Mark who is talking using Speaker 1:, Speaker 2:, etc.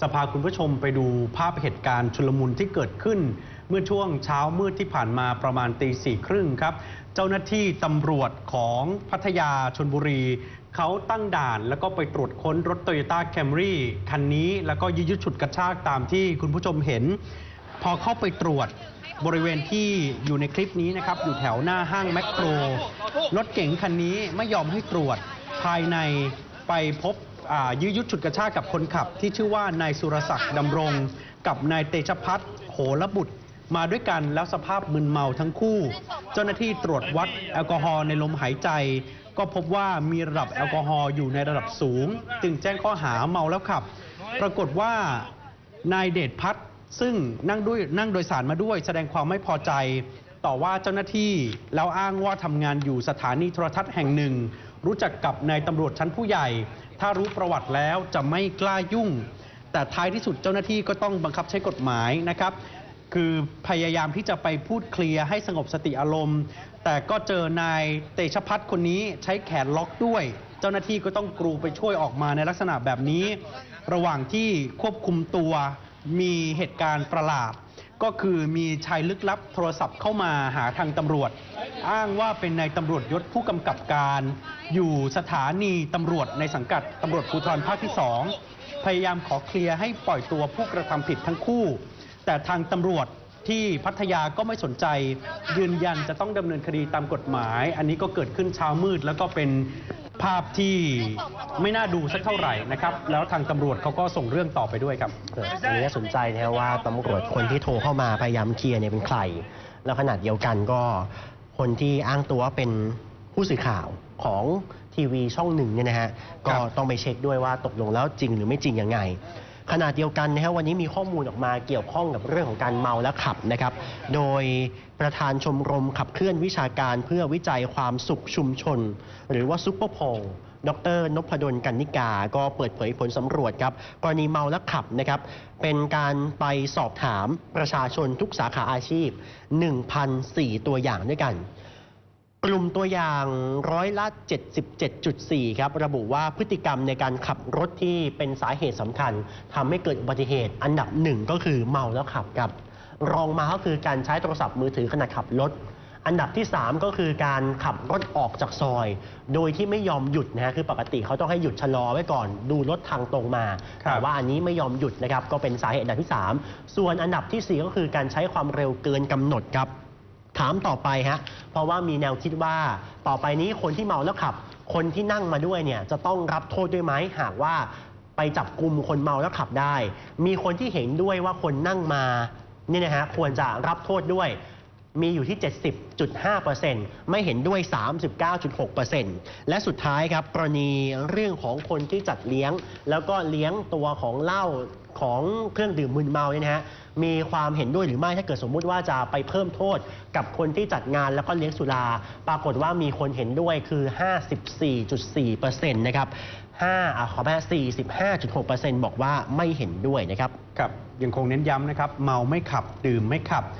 Speaker 1: จะพาคุณผู้ชมไปดูภาพเหตุการณ์ชุลมุนที่เกิดขึ้น เมื่อช่วงเช้ามืดที่ผ่านมาประมาณตีสี่ครึ่งครับ เจ้าหน้าที่ตำรวจของพัทยาชนบุรี เขาตั้งด่านแล้วก็ไปตรวจค้นรถโตโยต้าแคมรี่คันนี้แล้วก็ยื้อยุดฉุดกระชากตามที่คุณผู้ชมเห็น พอเข้าไปตรวจบริเวณที่อยู่ในคลิปนี้นะครับ อยู่แถวหน้าห้างแมคโครรถเก๋งคันนี้ไม่ยอมให้ตรวจภายในไปพบ ยื้อยุดฉุดกระชากกับคนขับ ที่ชื่อว่านายสุรศักดิ์ดำรง กับนายเตชพัฒน์โหระบุตร มาด้วยกันแล้วสภาพมึนเมาทั้งคู่ เจ้าหน้าที่ตรวจวัดแอลกอฮอล์ในลมหายใจ ก็พบว่ามีระดับแอลกอฮอล์อยู่ในระดับสูง จึงแจ้งข้อหาเมาแล้วขับ ปรากฏว่านายเดชพัฒน์ซึ่งนั่งด้วยนั่งโดยสารมาด้วย แสดงความไม่พอใจต่อว่าเจ้าหน้าที่แล้วอ้างว่าทำงานอยู่สถานีโทรทัศน์แห่งหนึ่ง รู้จักกับนายตำรวจชั้นผู้ใหญ่ ถ้ารู้ประวัติแล้วจะไม่กล้ายุ่ง แต่ท้ายที่สุดเจ้าหน้าที่ก็ต้องบังคับใช้กฎหมายนะครับ คือพยายามที่จะไปพูดเคลียร์ให้สงบสติอารมณ์ แต่ก็เจอนายเตชพัฒน์คนนี้ใช้แขนล็อกด้วย เจ้าหน้าที่ก็ต้องกรูไปช่วยออกมาในลักษณะแบบนี้ ระหว่างที่ควบคุมตัวมีเหตุการณ์ประหลาด ก็คือมีชายลึกลับโทรศัพท์เข้ามาหาทางตำรวจ อ้างว่าเป็นนายตำรวจยศผู้กำกับการ อยู่สถานีตำรวจในสังกัดตำรวจภูธรภาคที่สองพยายามขอเคลียร์ให้ปล่อยตัวผู้กระทำผิดทั้งคู่ แต่ทางตำรวจที่พัทยาก็ไม่สนใจยืนยันจะต้องดำเนินคดีตามกฎหมาย อันนี้ก็เกิดขึ้นเช้ามืดแล้วก็เป็น ภาพที่ไม่น่าดูสักเท่าไหร่นะครับ แล้วทางตำรวจเขาก็ส่งเรื่องต่อไปด้วยครับ
Speaker 2: เอออันนี้น่าสนใจนะว่าตำรวจคนที่โทรเข้ามาพยายามเคลียร์เนี่ยเป็นใคร แล้วขนาดเดียวกันก็คนที่อ้างตัวเป็นผู้สื่อข่าวของทีวีช่องหนึ่งเนี่ยนะฮะก็ต้องไปเช็คด้วยว่าตกลงแล้วจริงหรือไม่จริงยังไง ขณะเดียวกันนะฮะวันนี้มีข้อมูลออกมาเกี่ยวข้องกับเรื่องของการเมาและขับนะครับ โดยประธานชมรมขับเคลื่อนวิชาการเพื่อวิจัยความสุขชุมชน หรือว่าซุปเปอร์โพลดรนพดลกันนิกา ก็เปิดเผยผลสำรวจครับ กรณีเมาและขับนะครับ เป็นการไปสอบถามประชาชนทุกสาขาอาชีพ 1,004 ตัวอย่างด้วยกัน กลุ่มตัวอย่างร้อยละ 77.4 ครับ ระบุว่าพฤติกรรมในการขับรถที่เป็นสาเหตุสำคัญทำให้เกิดอุบัติเหตุ อันดับหนึ่งก็คือเมาแล้วขับครับ รองมาก็คือการใช้โทรศัพท์มือถือขณะขับรถ อันดับที่ 3 ก็คือการขับรถออกจากซอย โดยที่ไม่ยอมหยุดนะฮะคือปกติเขาต้องให้หยุดชะลอไว้ก่อน ดูรถทางตรงมา
Speaker 1: ครับ
Speaker 2: แต่ว่าอันนี้ไม่ยอมหยุดนะครับก็เป็นสาเหตุอันดับที่ 3 ส่วนอันดับทีสี่4 ก็คือการใช้ความเร็วเกินกำหนดครับ ถามต่อไปฮะเพราะว่ามีแนวคิดว่าต่อไปนี้คนที่เมาแล้วขับ คนที่นั่งมาด้วยเนี่ยจะต้องรับโทษด้วยไหมหากว่าไปจับกลุ่มคนเมาแล้วขับได้ มีคนที่เห็นด้วยว่าคนนั่งมาเนี่ยนะฮะควรจะรับโทษด้วย มีอยู่ที่ 70.5%ไม่เห็นด้วย 39.6%และสุดท้ายครับกรณีเรื่องของคนที่จัดเลี้ยง แล้วก็เลี้ยงตัวของเหล้าของเครื่องดื่มมึนเมาเนี่ยนะฮะมีความเห็นด้วยหรือไม่ถ้าเกิดสมมุติว่าจะไปเพิ่มโทษกับคนที่จัดงานแล้วก็เลี้ยงสุรา ปรากฏว่ามีคนเห็นด้วยคือ 54.4%นะครับ5อะขอแพ้45.6%บอกว่าไม่เห็นด้วยนะครับ
Speaker 1: ครับ ยังคงเน้นย้ำนะครับ เมาไม่ขับ ดื่มไม่ขับ